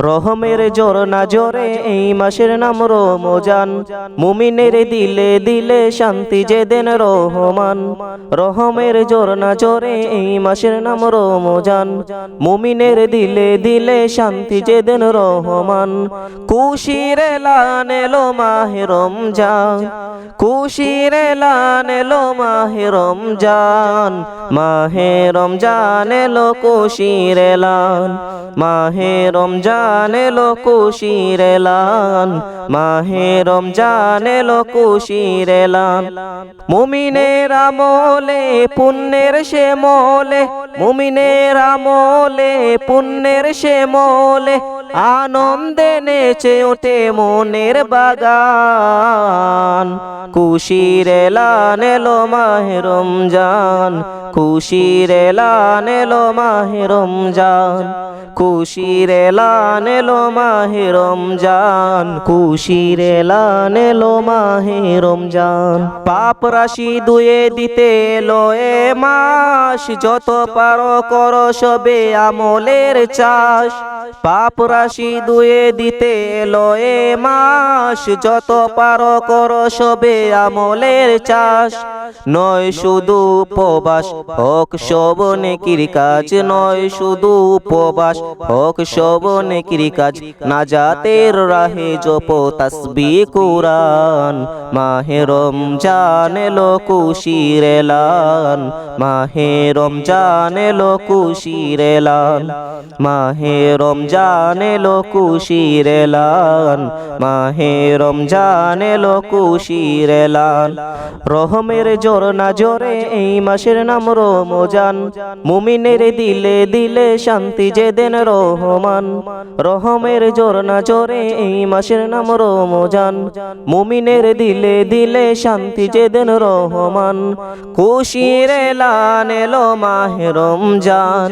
রহমের জোর না জোরে এই মাসের নাম রমজান। মুমিনের দিলে দিলে শান্তি যে দেন রহমান। রহমের জোর না জোরে এই মাসের নাম রমজান। মুমিনের দিলে দিলে শান্তি যে দেন রহমান। কুশির লান এলো মাহে রমজান। কুশির লান এলো মাহে রমজান মাহে রমজান এলো কুশির লান মাহে রমজান এলো কুশির লান মাহে রমজান লান মুমিনের আমলে পুণ্যের সে মোলে, মুমিনের আমলে পুণ্যের সে মোলে আনন্দে নেচে ওঠে মনের বাগান। কুশির এলান এলো মাহে রমজান। কুশির এলান এলো মাহে রমজান। কুশির এলান এলো মাহে রমজান। কুশির এলান এলো মাহে রমজান। পাপ রাশি দুয়ে দিতে এলো এ মাস। যত পারো করো সবে আমলের চাষ। পাপ রাশি দুয়ে দিতে এলো এ মাস। যত পারো কর সবে আমলের চাষ। নয় শুধু উপবাস, হোক শোভনে কির কাজ। নয় শুধু উপবাস, হোক শোভনে কির কাজ। না জাতের রাহে জপ, তসবি কুরান মাহে রমজান এলো কুশির এলান। মাহে রমজান এলো কুশির এলান। মাহে রমজান এলো কুশির এলান, মাহে রমজান এলো কুশির এলান। রহমের জোর না জোরে এই মাসের নাম রমজান, মুমিনের দিলে দিলে শান্তি যে দেন রহমান। রহমের জোর না জোরে এই মাসের নাম রমজান, মুমিনের দিলে দিলে শান্তি যে দেন রহমান। খুশির এলান এলো মাহে রমজান,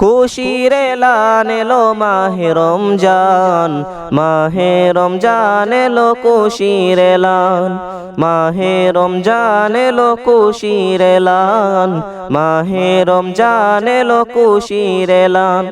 খুশির এলান এলো মাহে রমজান মাহে রমজান এলো খুশির এলান। মাহে রমজান এলো খুশির এলান, মাহে রমজান এলো খুশির এলান।